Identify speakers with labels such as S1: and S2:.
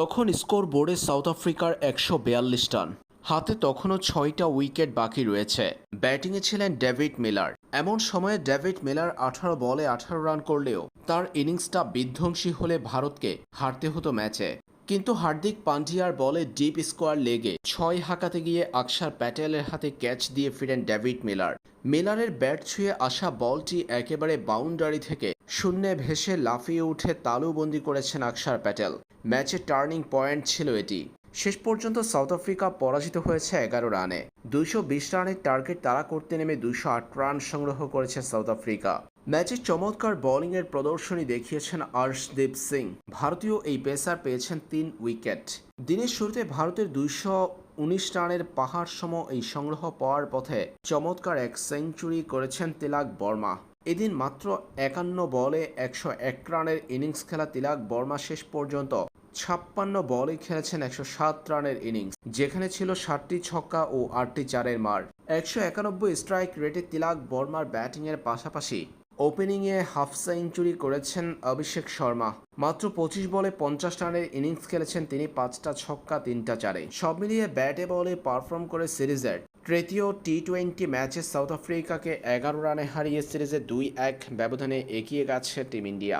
S1: তখন স্কোর বোর্ডে সাউথ আফ্রিকার একশো বিয়াল্লিশ রান। হাতে তখনও ছয়টা উইকেট বাকি রয়েছে। ব্যাটিংয়ে ছিলেন ডেভিড মিলার। এমন সময়ে ডেভিড মিলার আঠারো বলে আঠারো রান করলেও তার ইনিংসটা বিধ্বংসী হলে ভারতকে হারতে হতো ম্যাচে। কিন্তু হার্দিক পান্ডিয়ার বলে ডিপ স্কোয়ার লেগে ছয় হাঁকাতে গিয়ে আকসার প্যাটেলের হাতে ক্যাচ দিয়ে ফিরেন ডেভিড মিলার। মিলারের ব্যাট ছুঁয়ে আসা বলটি একেবারে বাউন্ডারি থেকে শূন্যে ভেসে লাফিয়ে উঠে তালুবন্দি করেছেন আকসার প্যাটেল। ম্যাচের টার্নিং পয়েন্ট ছিল এটি। শেষ পর্যন্ত সাউথ আফ্রিকা পরাজিত হয়েছে এগারো রানে। দুইশো বিশ রানের টার্গেট তারা করতে নেমে দুইশো আট রান সংগ্রহ করেছে সাউথ আফ্রিকা। ম্যাচে চমৎকার বোলিংয়ের প্রদর্শনী দেখিয়েছেন আর্শদীপ সিং। ভারতীয় এই পেসার পেয়েছেন তিন উইকেট। দিনের শুরুতে ভারতের দুইশো উনিশ রানের পাহাড় সম এই সংগ্রহ পাওয়ার পথে চমৎকার এক সেঞ্চুরি করেছেন তিলাক বর্মা। এদিন মাত্র একান্ন বলে একশো এক রানের ইনিংস খেলা তিলাক বর্মা শেষ পর্যন্ত ছাপ্পান্ন বলে খেলেছেন একশো সাত রানের ইনিংস, যেখানে ছিল ষাটটি ছক্কা ও আটটি চারের মার। একশো একানব্বই স্ট্রাইক রেটে তিলাক বর্মার ব্যাটিংয়ের পাশাপাশি ওপেনিংয়ে হাফ সেঞ্চুরি করেছেন অভিষেক শর্মা। মাত্র পঁচিশ বলে পঞ্চাশ রানের ইনিংস খেলেছেন তিনি পাঁচটা ছক্কা, তিনটা চারে। সব মিলিয়ে ব্যাটে বলে পারফর্ম করে সিরিজের তৃতীয় টি টোয়েন্টি ম্যাচে সাউথ আফ্রিকাকে এগারো রানে হারিয়ে সিরিজে দুই এক ব্যবধানে এগিয়ে গেছে টিম ইন্ডিয়া।